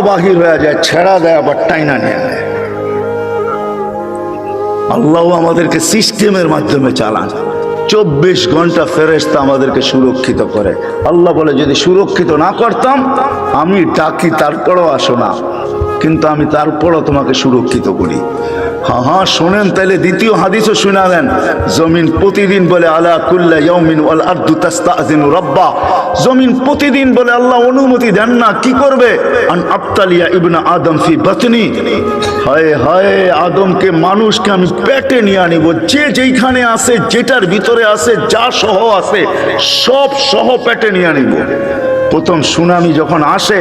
বাহির হয়ে যায়, ছেড়া দেয়, আবার টাইনা নিয়ে নেয়। আল্লাহ আমাদেরকে সিস্টেমের মাধ্যমে চালান। চব্বিশ ঘণ্টা ফেরেস্তা আমাদেরকে সুরক্ষিত করে। আল্লাহ বলে, যদি সুরক্ষিত না করতাম, আমি ডাকি, তারপরও আসো না। কিন্তু আমি তারপরও তোমাকে সুরক্ষিত করি। হ্যাঁ হ্যাঁ শোনেন তাহলে দ্বিতীয় হাদিসও শুনা দেন জমিন প্রতিদিন বলে, আলা কুল্লা ইয়াউমিন ওয়াল আরদু তাস্তাযিনু রাব্বা। জমিন প্রতিদিন বলে, আল্লাহ অনুমতি দেন না, কি করবে? আন আবতালিয়া ইবনা আদম ফি বাতনি। হায় হায়, আদমকে, মানুষকে আমি পেটে নিয়ে আনিব। যে যেইখানে আছে, যেটার ভিতরে আছে, যা সহ আছে, সব সহ পেটে নিয়ে আনিব। প্রথম সুনামি যখন আসে,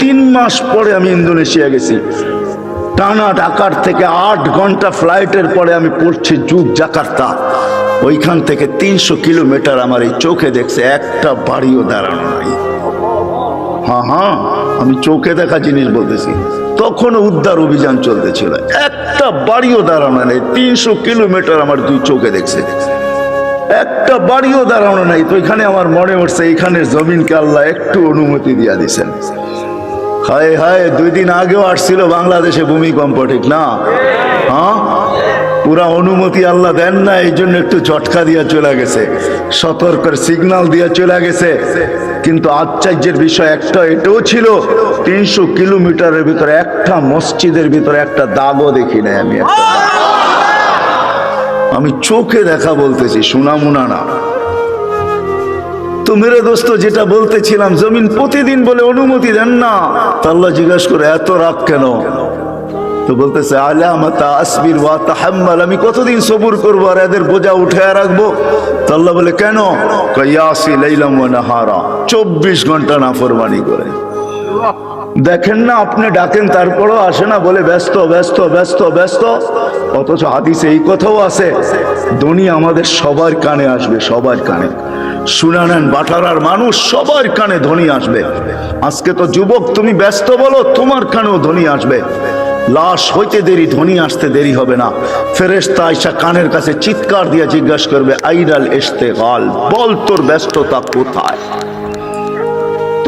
তিন মাস পরে আমি ইন্দোনেশিয়া গেছি। টানা ঢাকার থেকে আট ঘণ্টা ফ্লাইটের পরে আমি পড়ছি যুগ জাকার্তা। ওইখান থেকে তিনশো কিলোমিটার আমার এই চোখে দেখছে, একটা বাড়িও দাঁড়ানো নাই। হ্যাঁ হ্যাঁ আমি চোখে দেখা জিনিস বলতেছি। তখনও উদ্ধার অভিযান চলতেছিল। একটা বাড়িও দাঁড়ানো নেই, তিনশো কিলোমিটার আমার দুই চোখে দেখছে। একটা বাড়িও দাঁড়ানো নাই, তো এখানে আমার মনে হচ্ছে এখানের জমিনকে আল্লাহ একটু অনুমতি দিয়া দিছেন। হায় হায়, দুই দিন আগেও আসছিল বাংলাদেশে ভূমিকম্প, ঠিক না? হ্যাঁ? পুরা অনুমতি আল্লাহ দেন না, এই জন্য একটু ঝটকা দিয়া চলে গেছে। সতর্কের সিগন্যাল দিয়া চলে গেছে। কিন্তু আশ্চর্যের বিষয় একটা, এটাও ছিল তিনশো কিলোমিটারের ভিতরে একটা মসজিদের ভিতরে একটা দাগও দেখি নাই আমি আমি চোখে দেখা বলতেছি সুনামুনা না। তো মেরে দোস্ত, যেটা বলতেছিলাম, জমিন প্রতিদিন বলে অনুমতি দেন না। তাল্লা জিজ্ঞাসা করে, এত রাগ কেন? তো বলতেছে আলামাতা আসবির ওয়া তাহাম্মাল, আমি কতদিন সবুর করব আর এদের বোঝা উঠে রাখব? তো আল্লাহ বলে, কেন? কয়াসি লাইলাম ওয়া নাহারা। চব্বিশ ঘণ্টা নাফরমানি করে। দেখেন না, আপনি ডাকেন, তারপরও আসে না, বলে ব্যস্ত ব্যস্ত ব্যস্ত ব্যস্ত। অথচ হাদিসে এই কথাও আছে ধনী আমাদের সবার কানে আসবে, সবার কানে। শুনে নেন, বাটারার মানুষ সবার কানে ধনী আসবে। আজকে তো যুবক, তুমি ব্যস্ত বলো, তোমার কানেও ধনী আসবে। লাশ হইতে দেরি ধনী আসতে দেরি হবে না। ফেরেস্তা আইসা কানের কাছে চিৎকার দিয়ে জিজ্ঞাসা করবে, আইরাল এসতে গাল বল তোর ব্যস্ততা কোথায়?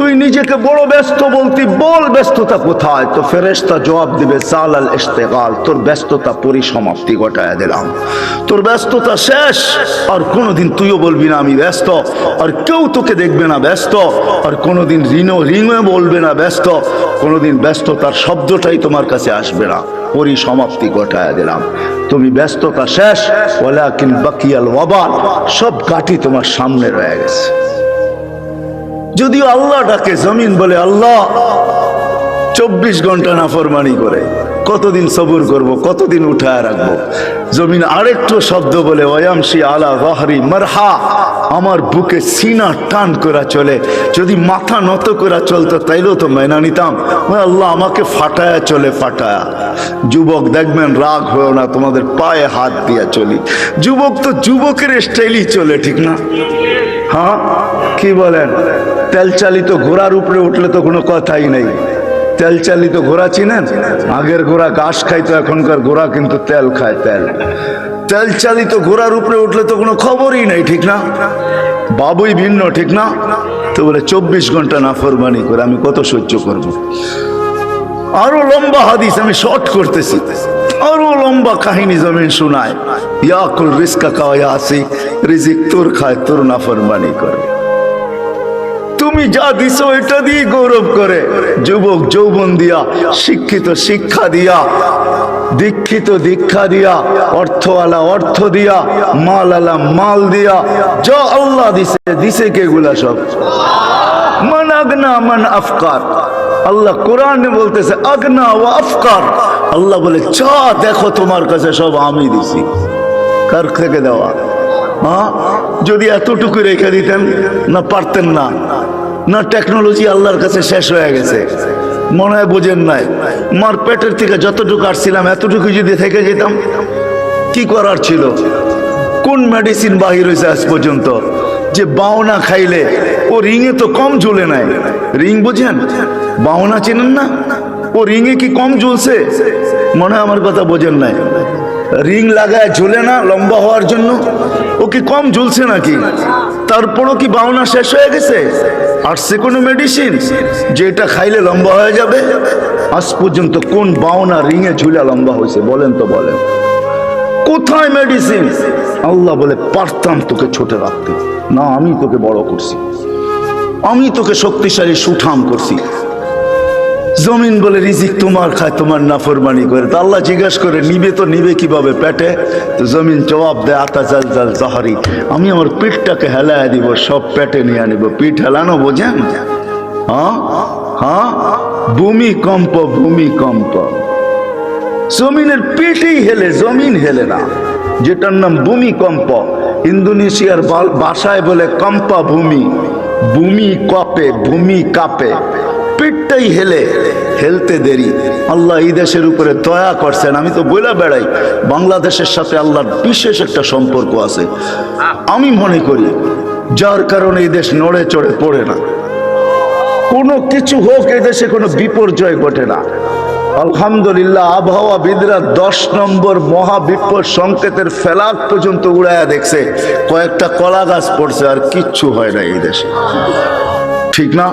তুই নিজেকে বড় ব্যস্ত বলতি, বল ব্যস্ততা কোথায়? তো ফেরেশতা জবাব দিবে সালাল ইস্তেগাল তোর ব্যস্ততা পরিসমাপ্তি ঘটায় দিলাম। তোর ব্যস্ততা শেষ, আর কোনোদিন তুইও বলবি না আমি ব্যস্ত, আর কেউ তোকে দেখবে না ব্যস্ত, আর কোনোদিন ঋণও ঋণও বলবে না ব্যস্ত, কোনোদিন ব্যস্ততার শব্দটাই তোমার কাছে আসবে না। পরিসমাপ্তি ঘটায় দিলাম। তুমি ব্যস্ততা শেষ ওলাকিন বাকিয়াল ওয়াবাল, সব কাটি তোমার সামনে রয়ে গেছে। যদিও আল্লাহ ডাকে জমিন বলে, আল্লাহ, চব্বিশ ঘণ্টা নাফরমানি করে, কতদিন সবুর করব, কতদিন উঠায় রাখব? জমিন আরেকটু শব্দ বলে ওয়ামশি আলা বাহরি মারহা। আমার বুকে সিনা টান করা চলে, যদি মাথা নত করা চলতো, তাইলেও তো মেনা নিতাম। আল্লাহ, আমাকে ফাটায়া চলে, ফাটায়া। যুবক, দেখবেন রাগ হয়েও না, তোমাদের পায়ে হাত দিয়া চলি। যুবক তো যুবকের স্টাইলই চলে, ঠিক না? হ্যাঁ? কি বলেন? তেল চালিত ঘোড়ার উপরে উঠলে তো কোনো কথাই নেই। তেল চালিত ঘোড়া চিনেন? আগের ঘোড়া ঘাস খাইতো, এখনকার ঘোড়া কিন্তু তেল খায় তেল। তেল চালিত ঘোড়ার উপরে উঠলে তো কোনো খবরই নেই, ঠিক না? বাবুই ভিন্ন, ঠিক না? তো বলে, চব্বিশ ঘণ্টা নাফরমানি করে, আমি কত সহ্য করব। আরও লম্বা হাদিস আমি শর্ট করতেছি। আরও লম্বা কাহিনী জমিন শোনায়। ইয়াকুল রিস্কা কাওয়া আসি রিজিক তোর খায়, তোর নাফরমানি করে। তুমি যা দিছো এটা দিয়ে গৌরব করে। যুবক যৌবন দিয়া, শিক্ষিত শিক্ষা দিয়া, দীক্ষিত দীক্ষা দিয়া, অর্থওয়ালা অর্থ দিয়া মাল আলা মাল দিয়া, যা আল্লাহ দিছে দিছে কেগুলা সব? মান আগনা মান আফকার। আল্লাহ কোরআনে বলতেছে, আগনা ও আফকার। আল্লাহ বলে চা দেখো তোমার কাছে সব আমি দিছি। কার থেকে দেওয়া? যদি এতটুকু রেখে দিতেন, না পারতেন না। না টেকনোলজি আল্লাহর কাছে শেষ হয়ে গেছে। মনে হয় বোঝেন নাই। মার পেটের থেকে যতটুকু আসছিলাম, এতটুকু যদি থেকে যেতাম, কি করার ছিল? কোন মেডিসিন বাহির হয়েছে আজ পর্যন্ত? যে বাওনা খাইলে, ও রিংয়ে তো কম ঝুলে নাই। রিং বুঝেন? বাওনা চেনেন না? ও রিংয়ে কি কম ঝুলছে? মনে হয় আমার কথা বোঝেন নাই। রিং লাগায় ঝুলে না, লম্বা হওয়ার জন্য? ও কি কম ঝুলছে নাকি? তারপরও কি বাউনা শেষ হয়ে গেছে? আসছে কোনো মেডিসিন যেটা খাইলে লম্বা হয়ে যাবে? আজ পর্যন্ত কোন বাউনা রিঙে ঝুলা লম্বা হয়েছে? বলেন তো, বলেন। কোথায় মেডিসিন আল্লাহ বলে, পারতাম তোকে ছোট রাখতে। না, আমি তোকে বড় করছি। আমি তোকে শক্তিশালী সুঠাম করছি। জমিন বলে রিজিক তোমার খায়, তোমার নাফরমানি করে। তো আল্লাহ জিজ্ঞাসা করে, নিবে তো নিবে কীভাবে পেটে? তো জমিন জবাব দেয়, আতা জাল জাল জাহারি। আমি আমার পিঠটাকে হেলায় দিব, সব পেটে নিয়ে আনিব। পিঠ হেলানো বোঝেন হ্যাঁ? হ্যাঁ? ভূমিকম্প ভূমিকম্প। জমিনের পেটেই হেলে, জমিন হেলে না। যেটার নাম ভূমিকম্প, ইন্দোনেশিয়ার বা- ভাষায় বলে কম্পা ভূমি ভূমি কপে, ভূমি কাপে। পেটটাই হেলে, হেলতে দেরি। আল্লাহ এই দেশের উপরে দয়া করছেন, আমি তো বলে বেড়াই, বাংলাদেশের সাথে আল্লাহর বিশেষ একটা সম্পর্ক আছে। আমি মনে করি, যার কারণে এই দেশ নড়ে চড়ে পড়ে না। কোনো কিছু হোক, এই দেশে কোনো বিপর্যয় ঘটে না। আলহামদুলিল্লাহ, আবহাওয়া বিদরা দশ নম্বর মহাবিপদ সংকেতের ফেলাক পর্যন্ত উড়াইয়া দেখছে। কয়েকটা কলা গাছ পড়ছে, আর কিচ্ছু হয় না এই দেশে। ঠিক না?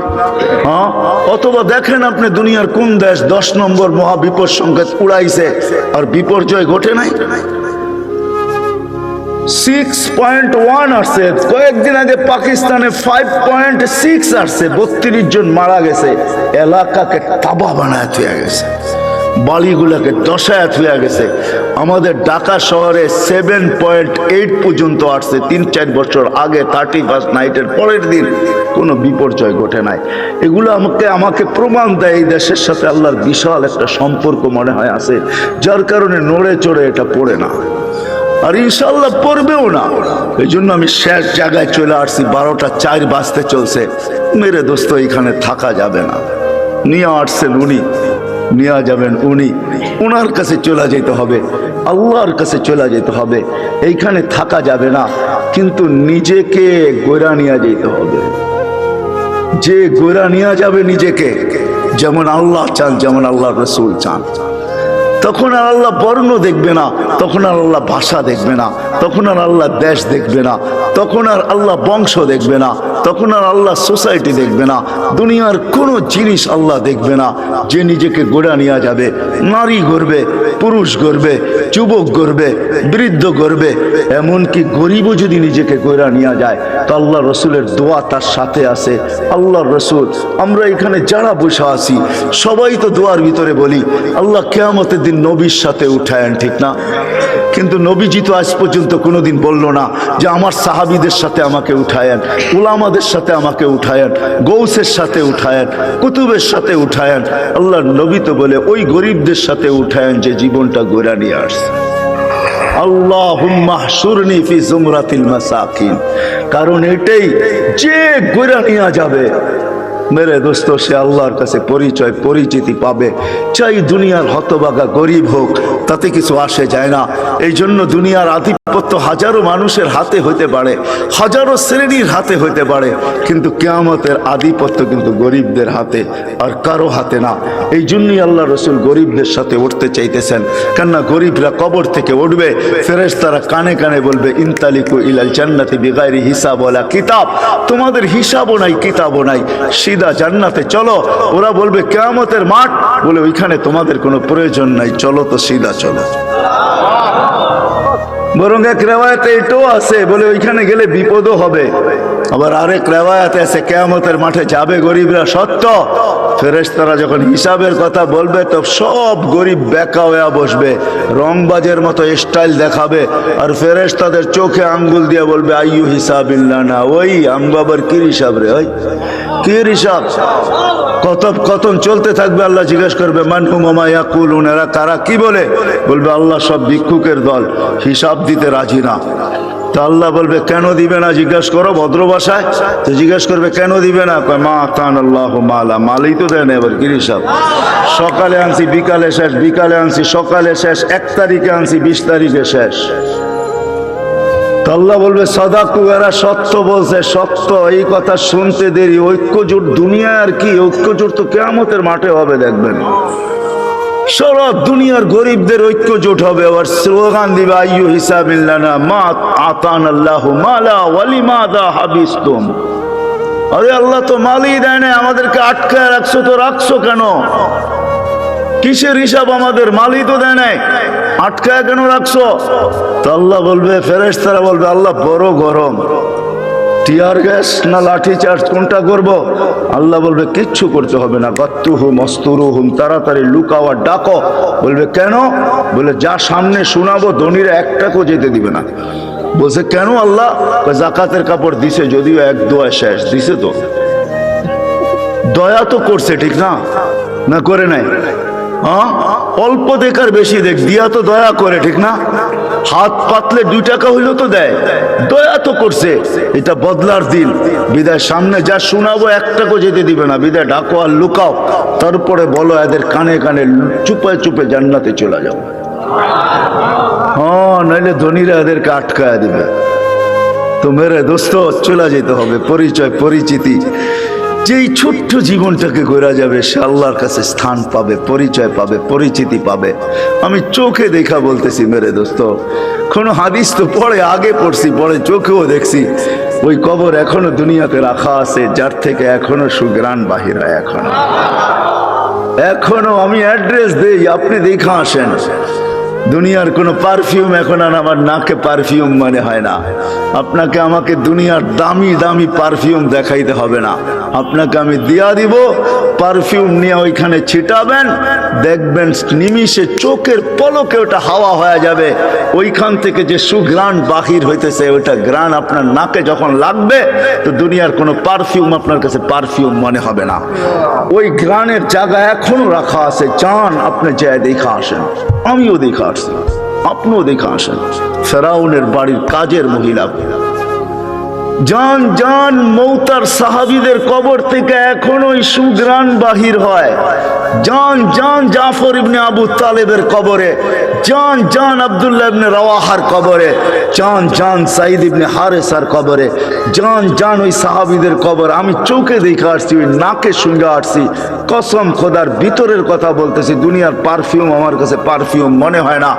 হ্যাঁ? অথবা দেখেন আপনি দুনিয়ার কোন দেশ দশ নম্বর মহাবিপদ সংকেত উড়াইছে আর বিপর্যয় ঘটে নাই? সিক্স পয়েন্ট ওয়ান আসছে। কয়েকদিন আগে পাকিস্তানে ফাইভ পয়েন্ট সিক্স আসছে। জন মারা গেছে। এলাকাকে তাবা গেছে। বাড়িগুলোকে দশায় থুয়া গেছে। আমাদের ঢাকা শহরে সেভেন পয়েন্ট এইট পর্যন্ত আসছে। তিন, চার বছর আগে থার্টি ফার্স্ট নাইটের পরের দিন কোনো বিপর্যয় ঘটে নাই। এগুলো আমাকে আমাকে প্রমাণ দেয় এই দেশের সাথে আল্লাহর বিশাল একটা সম্পর্ক মনে হয় আছে, যার কারণে নড়ে চড়ে এটা পড়ে না। আর ইনশাল্লাহ পড়বেও না। এই জন্য আমি শেষ জায়গায় চলে আসছি। বারোটা চার বাজতে চলছে। মেরে দোস্ত এখানে থাকা যাবে না। নিয়ে আসছেন উনি। নিয়ে যাবেন উনি। ওনার কাছে চলে যেতে হবে। আল্লাহর কাছে চলে যেতে হবে। এইখানে থাকা যাবে না। কিন্তু নিজেকে গোড়া নিয়ে যেতে হবে। যে গোড়া নিয়ে যাবে নিজেকে, যেমন আল্লাহ চান, যেমন আল্লাহ রসুল চান। তখন আর আল্লাহ বর্ণ দেখবে না, তখন আর আল্লাহ ভাষা দেখবে না, তখন আর আল্লাহ দেশ দেখবে না, তখন আর আল্লাহ বংশ দেখবে না, তখন আর আল্লাহ সোসাইটি দেখবে না, দুনিয়ার কোনো জিনিস আল্লাহ দেখবে না, যে নিজেকে গোড়া নেওয়া যাবে, নারী গড়বে পুরুষ গড়বে যুবক গড়বে বৃদ্ধ গড়বে এমনকি গরিবও যদি নিজেকে গোড়া নিয়ে যায়, তো আল্লাহ রসুলের দোয়া তার সাথে আছে। আল্লাহ রসুল, আমরা এখানে যারা বসে আছি, সবাই তো দোয়ার ভিতরে বলি, আল্লাহ কেয়ামতের দিন নবীর সাথে উঠায়েন, ঠিক না? কিন্তু নবীজি তো আজ পর্যন্ত কোনোদিন বলল না যে আমার সাহাবিদের সাথে আমাকে উঠায়েন, উলামাদের সাথে আমাকে উঠায়েন, গৌসের সাথে উঠায়েন, কুতুবের সাথে উঠায়েন। আল্লাহ নবী তো বলে, ওই গরিবদের সাথে উঠায়েন যে জীবনটা গোড়া নিয়ে আসছে। কারণ এটাই যে গোড়া নিয়ে যাবে মেরে দোস্ত, সে আল্লাহর কাছে পরিচয়, পরিচিতি পাবে। চাই দুনিয়ার হতবাগা গরিব হোক, তাতে কিছু আসে যায় না। এই জন্য দুনিয়ার আধিপত্য হাজারো মানুষের হাতে হতে পারে, হাজারো শ্রেণির হাতে হতে পারে, কিন্তু কেয়ামতের আধিপত্য কিন্তু গরিবদের হাতে, আর কারও হাতে না। এই জন্যই আল্লাহ রসুল গরিবদের সাথে উঠতে চাইতেছেন। কেননা গরিবরা কবর থেকে উঠবে ফেরেশ তারা কানে কানে বলবে, ইনতালিকু ইলাল জান্নাতি বিগাইরি হিসাব ওয়ালা কিতাব। তোমাদের হিসাবও নাই, কিতাবও নাই। সিধা জান্নাতে, চলো। ওরা বলবে, কেয়ামতের মাঠ। বলে, ওইখানে তোমাদের কোনো প্রয়োজন নাই। চলো তো সিদা চলো। বরং এক রেওয়ায়তে এটাও আছে। বলে, ওইখানে গেলে বিপদও হবে। আবার আরেক রেওয়ায়তে আছে, কেয়ামতের মাঠে যাবে গরিবরা সত্য। ফেরেশতারা যখন হিসাবের কথা বলবে, তো সব গরিব বেকা হয়ে বসবে, রংবাজের মতো স্টাইল দেখাবে, আর ফেরেশতাদের চোখে আঙ্গুল দিয়ে বলবে, আইয়ু হিসাবিল্লা না ওই আমগো আবার কি হিসাব রে, ওই? কি হিসাব? কত, কতন চলতে থাকবে, আল্লাহ জিজ্ঞেস করবে মানহু মামা ইয়াকুল এরা কারা? কি বলে? বলবে, আল্লাহ সব ভিক্ষুকের দল, হিসাব দিতে রাজি না। তা আল্লাহ বলবে, কেন দিবে না? জিজ্ঞেস করো ভদ্র ভাষায়। তো জিজ্ঞেস করবে, কেন দিবে না? কয়, মা কান আল্লাহ মালা। মালই তো দেয় না এবার হিসাব সকালে আনছি, বিকালে শেষ, বিকালে আনছি, সকালে শেষ, এক তারিখে আনছি, বিশ তারিখে শেষ। আল্লাহ বলবে, সদাকু, এরা সত্য বলছে, সত্য। এই কথা শুনতে দেরি। ঐক্যজোট দুনিয়া আর কি? ঐক্যজোট তো কেয়ামতের মাঠে হবে, দেখবেন। সারা দুনিয়ার গরিবদের ঐক্য জোট হবে। আবার স্লোগান দিবে, আইয়ু হিসাবিল্লানা মা আতান আল্লাহ মালা ওয়ালি মাদা হাবিস্তুম। আরে আল্লাহ তো মালই দেয় না আমাদেরকে আটকায় রাখছো তো রাখছো কেন? কিসের হিসাব আমাদের? মালই তো দেয় নাই। আটকায় কেন রাখছো? তো আল্লাহ বলবে ফেরেস তারা বলবে, আল্লাহ বড় গরম। টিয়ার গ্যাস না লাঠি চার্জ, কোনটা করব? আল্লাহ বলবে, কিচ্ছু করতে হবে না। গত্তু হুম অস্তুরু হুম তাড়াতাড়ি লুকাও আর ডাকো। বলবে, কেন? বলে, যা সামনে শোনাবো, ধনীরা একটাকেও যেতে দিবে না। বলছে, কেন আল্লাহ? জাকাতের কাপড় দিছে, যদিও এক দোয়া শেষ। দিছে তো। দয়া তো করছে, ঠিক না? না, করে নাই। অল্প দেখার বেশি দেখ, দিয়া তো দয়া করে, ঠিক না? হাত পাতলে দুই টাকা হইলেও তো দেয়। দয়া তো করছে। এটা বদলার দিন বিদায়, সামনে যা শোনাবো একটাকেও যেতে দিবে না। বিদায়, ডাকো আর লুকাও। তারপরে বলো, এদের কানে কানে চুপে চুপে জান্নাতে চলে যাও। হ্যাঁ নাইলে ধনীরা এদেরকে আটকায় দিবে। তো মেরে দোস্ত, চলে যেতে হবে। পরিচয়, পরিচিতি। যেই ছোট্ট জীবনটাকে গোরা যাবে, সে আল্লাহর কাছে স্থান পাবে, পরিচয় পাবে, পরিচিতি পাবে। আমি চোখে দেখা বলতেছি, মেরে দোস্ত, কোনো হাদিস তো পরে আগে পড়ছি, পরে চোখেও দেখছি। ওই কবর এখনও দুনিয়াতে রাখা আছে, যার থেকে এখনও সুগ্রাণ বাহির হয় এখনও। এখনও আমি অ্যাড্রেস দেই, আপনি দেখা আসেন। দুনিয়ার কোনো পারফিউম এখন আর আমার নাকে পারফিউম মানে হয় না। আপনাকে আমাকে দুনিয়ার দামি দামি পারফিউম দেখাইতে হবে না। আপনাকে আমি দিয়া দিব পারফিউম নিয়ে ওইখানে ছিটাবেন, দেখবেন নিমিষে চোখের পলকে ওটা হাওয়া হয়ে যাবে। ওইখান থেকে যে সুগ্রাণ বাহির হইতেছে, ওইটা গ্রান আপনার নাকে যখন লাগবে, তো দুনিয়ার কোনো পারফিউম আপনার কাছে পারফিউম মনে হবে না। ওই গ্রানের জায়গা এখনও রাখা আছে। চান, আপনি যায় দেখা আসেন। আমিও দেখা আসছি আপনিও দেখা আসেন। ফেরাউনের বাড়ির কাজের মহিলা। জান জান মৌতার সাহাবিদের কবর থেকে এখনও ওই সুগ্রাণ বাহির হয়। জান জান জাফর ইবনে আবু তালেবের কবরে, জান জান আব্দুল্লাহ ইবনে রাওয়াহার কবরে, জান জান সাইদ ইবনে হারেসার কবরে, জান জান ওই সাহাবিদের কবর। আমি চোখে দেখে আসছি, ওই নাকে শুনে আসছি। কসম খোদার ভিতরের কথা বলতেছি, দুনিয়ার পারফিউম আমার কাছে পারফিউম মনে হয় না।